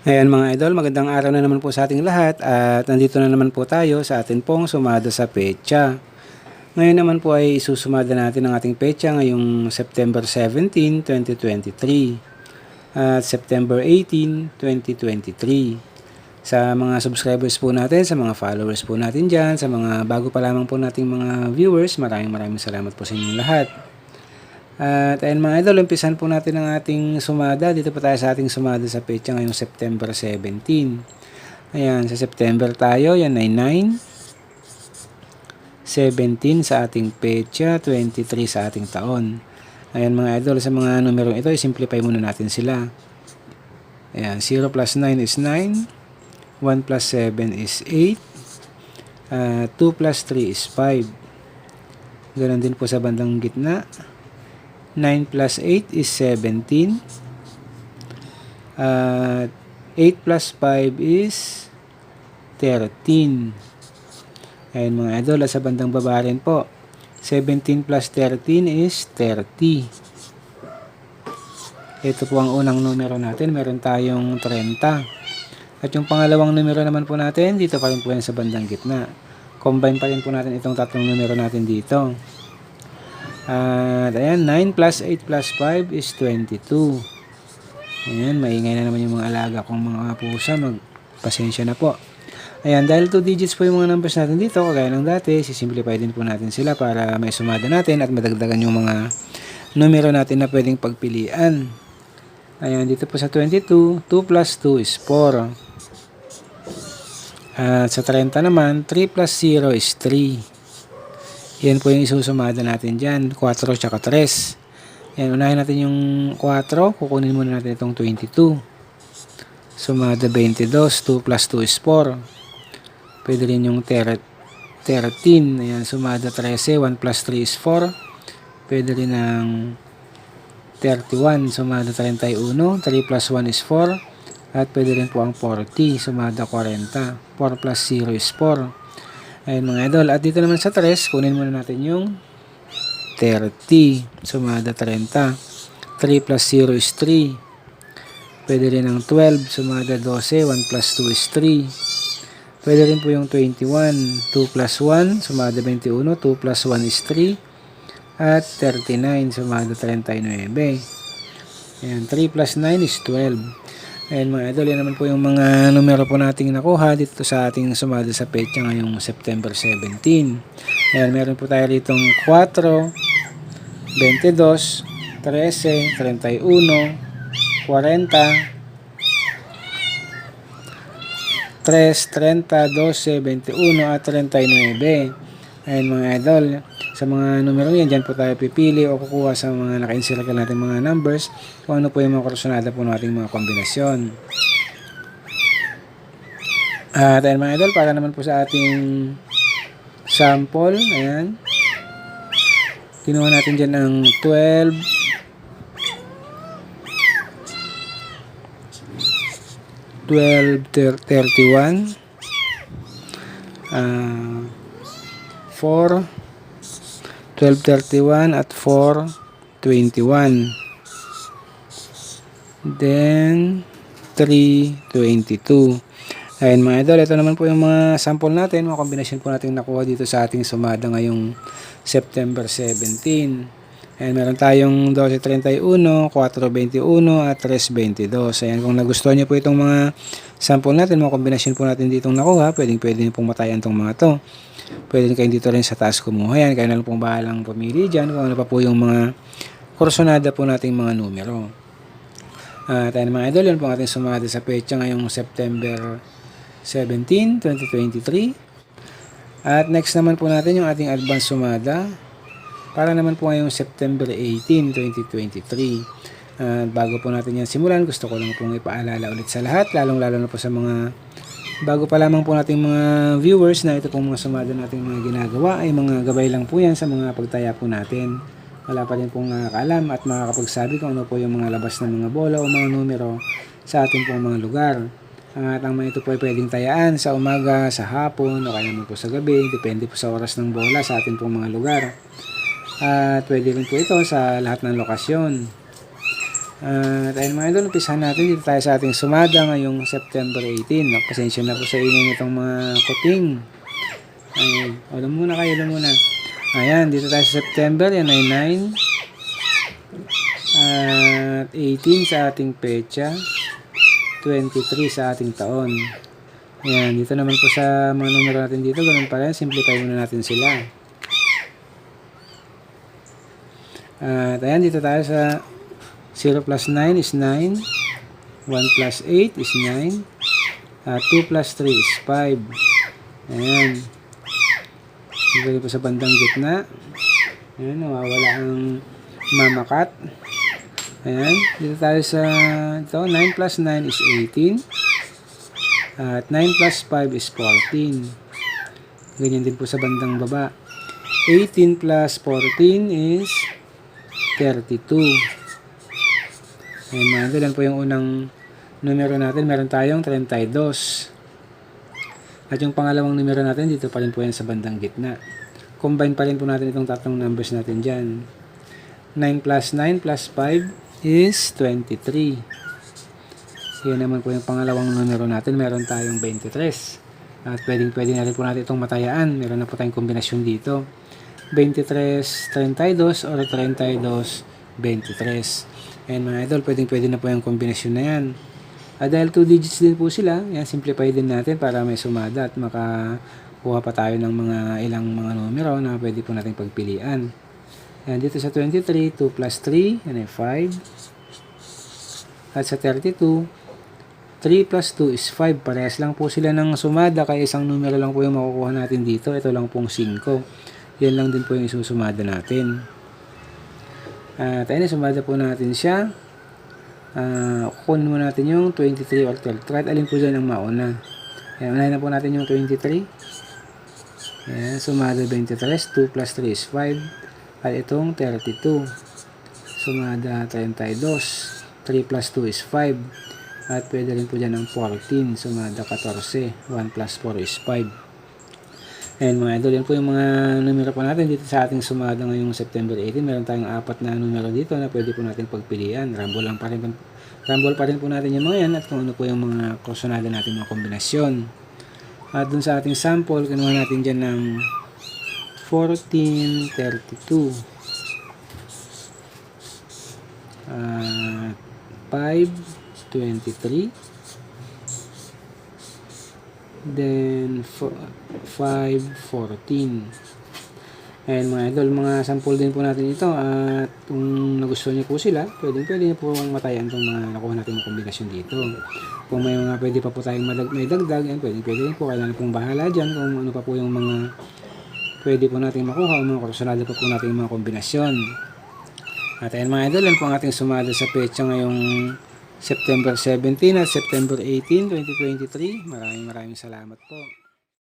Ayan mga idol, magandang araw na naman po sa ating lahat at nandito na naman po tayo sa atin pong sumada sa pecha. Ngayon naman po ay isusumada natin ang ating pecha ngayong September 17, 2023 at September 18, 2023. Sa mga subscribers po natin, sa mga followers po natin dyan, sa mga bago pa lamang po nating mga viewers, maraming maraming salamat po sa inyong lahat. At ayun mga idol, umpisan po natin ang ating sumada. Dito po tayo sa ating sumada sa pecha ngayong September 17. Ayan, sa September tayo, yan ay 9. 17 sa ating pecha, 23 sa ating taon. Ayan mga idol, sa mga numerong ito, i-simplify muna natin sila. Ayan, 0 plus 9 is 9. 1 plus 7 is 8. Uh, 2 plus 3 is 5. Ganon din po sa bandang gitna. 9 plus 8 is 17. At 8 plus 5 is 13. Ayan mga idol, sa bandang baba rin po. 17 plus 13 is 30. Ito po ang unang numero natin. Meron tayong 30. At yung pangalawang numero naman po natin, dito pa rin po yan sa bandang gitna. Combine pa rin po natin itong tatlong numero natin dito. At ayan, 9 plus 8 plus 5 is 22. Ayan, maingay na naman yung mga alaga kong mga pusa. Magpasensya na po. Ayan, dahil 2 digits po yung mga numbers natin dito, kagaya ng dati, sisimplify din po natin sila para may sumada natin at madagdagan yung mga numero natin na pwedeng pagpilian. Ayan, dito po sa 22, 2 plus 2 is 4. At sa 30 naman, 3 plus 0 is 3. Yan po yung isusumada natin dyan. 4 tsaka 3. Yan, unahin natin yung 4. Kukunin muna natin itong 22. Sumada 22. 2 plus 2 is 4. Pwede rin yung 13. Ayan, sumada 13. 1 plus 3 is 4. Pwede rin ng 31. Sumada 31. 3 plus 1 is 4. At pwede rin po ang 40. Sumada 40. 4 plus 0 is 4. Ayun mga idol. At dito naman sa 3, kunin muna natin yung 30. Sumada 30. 3 plus 0 is 3. Pwede rin ang 12. Sumada 12. 1 plus 2 is 3. Pwede rin po yung 21. 2 plus 1. Sumada 21. 2 plus 1 is 3. At 39. Sumada 39. Ayan. 3 plus 9 is 12. Ayan mga idol, yan naman po yung mga numero po nating nakuha dito sa ating sumada sa petsa ngayong September 17. Ayan, meron po tayo ritong 4, 22, 13, 31, 40, 3, 30, 12, 21 at 39. Ayan mga idol, sa mga numero yan, dyan po tayo pipili o kukuha sa mga naka-encircle natin mga numbers kung ano po yung mga kursunada po nating mga kombinasyon. At ayan mga idol, para naman po sa ating sample, ayan. Kinuha natin dyan ng 12, 12, 31, uh, 4, 12.31 at 4.21 then 3.22 ayun mga idol ito naman po yung mga sample natin mga kombinasyon po natin nakuha dito sa ating sumada ngayong September 17 Ayan, meron tayong 12.31, 4.21 at 3.22. Ayan, kung nagustuhan nyo po itong mga sample natin, mga kombinasyon po natin ditong nakuha, pwedeng pwede nyo pong matayan itong mga to. Pwede kayo dito rin sa taas kumuha yan. Kayo na lang pong bahalang pumili dyan kung ano pa po yung mga kursonada po nating mga numero. At uh, mga idol, yun po ating sumada sa pecha ngayong September 17, 2023. At next naman po natin yung ating advance sumada para naman po ngayong September 18, 2023. Uh, bago po natin yan simulan, gusto ko lang pong ipaalala ulit sa lahat, lalong-lalo na po sa mga bago pa lamang po nating mga viewers na ito pong mga sumada nating mga ginagawa ay mga gabay lang po yan sa mga pagtaya po natin. Wala pa rin pong nakakaalam at makakapagsabi kung ano po yung mga labas ng mga bola o mga numero sa ating pong mga lugar. At ang mga ito po ay pwedeng tayaan sa umaga, sa hapon, o kaya naman po sa gabi, depende po sa oras ng bola sa ating pong mga lugar. At pwede rin po ito sa lahat ng lokasyon. At ayun mga idol, umpisahan natin dito tayo sa ating sumada ngayong September 18. No? Pasensya na po sa inyo nitong mga kuting. Ay, ulo muna kayo, ulo muna. Ayan, dito tayo sa September, yan ay 9. At 18 sa ating pecha. 23 sa ating taon. Ayan, dito naman po sa mga numero natin dito, ganun pa rin, simplify muna natin sila. At ayan, dito tayo sa 0 plus 9 is 9. 1 plus 8 is 9. At 2 plus 3 is 5. Ayan. Dito po sa bandang gitna. Ayan, nawawala ang mamakat. Ayan, dito tayo sa ito, 9 plus 9 is 18. At 9 plus 5 is 14. Ganyan din po sa bandang baba. 18 plus 14 is 32. Ayan mga idol, yan po yung unang numero natin. Meron tayong 32. At yung pangalawang numero natin, dito pa rin po yan sa bandang gitna. Combine pa rin po natin itong tatlong numbers natin dyan. 9 plus 9 plus 5 is 23. Yan naman po yung pangalawang numero natin. Meron tayong 23. At pwedeng pwede na rin po natin itong matayaan. Meron na po tayong kombinasyon dito. 23, 32 or 32, 23. Ayan mga idol, pwedeng pwede na po yung kombinasyon na yan. At dahil 2 digits din po sila, yan, simplify din natin para may sumada at makakuha pa tayo ng mga ilang mga numero na pwede po natin pagpilian. Yan, dito sa 23, 2 plus 3, yan ay 5. At sa 32, 3 plus 2 is 5. Parehas lang po sila ng sumada, kaya isang numero lang po yung makukuha natin dito. Ito lang pong 5. Yan lang din po yung isusumada natin. At ayun, sumada po natin siya. Uh, kukunin mo natin yung 23 or 12. Kahit alin po dyan ang mauna. Ayan, unahin na po natin yung 23. Ayan, sumada 23. 2 plus 3 is 5. At itong 32. Sumada 32. 3 plus 2 is 5. At pwede rin po dyan ang 14. Sumada 14. 1 plus 4 is 5. Ayan mga idol, yan po yung mga numero po natin dito sa ating sumada ngayong September 18. Meron tayong apat na numero dito na pwede po natin pagpilian. Rumble lang pa rin, rumble pa rin po natin yung mga yan at kung ano po yung mga kusonada natin mga kombinasyon. At dun sa ating sample, kinuha natin dyan ng 1432. At 523. Then, 514. Ayan mga idol, mga sample din po natin ito. At kung nagustuhan niyo po sila, pwede, pwede niyo po matayan itong mga nakuha natin ng kombinasyon dito. Kung may mga pwede pa po tayong madag, may dagdag, yan, pwede, pwede po. Kailangan pong bahala dyan kung ano pa po yung mga pwede po natin makuha o mga kursunado pa po natin yung mga kombinasyon. At ayan mga idol, yan po ang ating sumada sa pecha ngayong September 17 at September 18, 2023. Maraming maraming salamat po.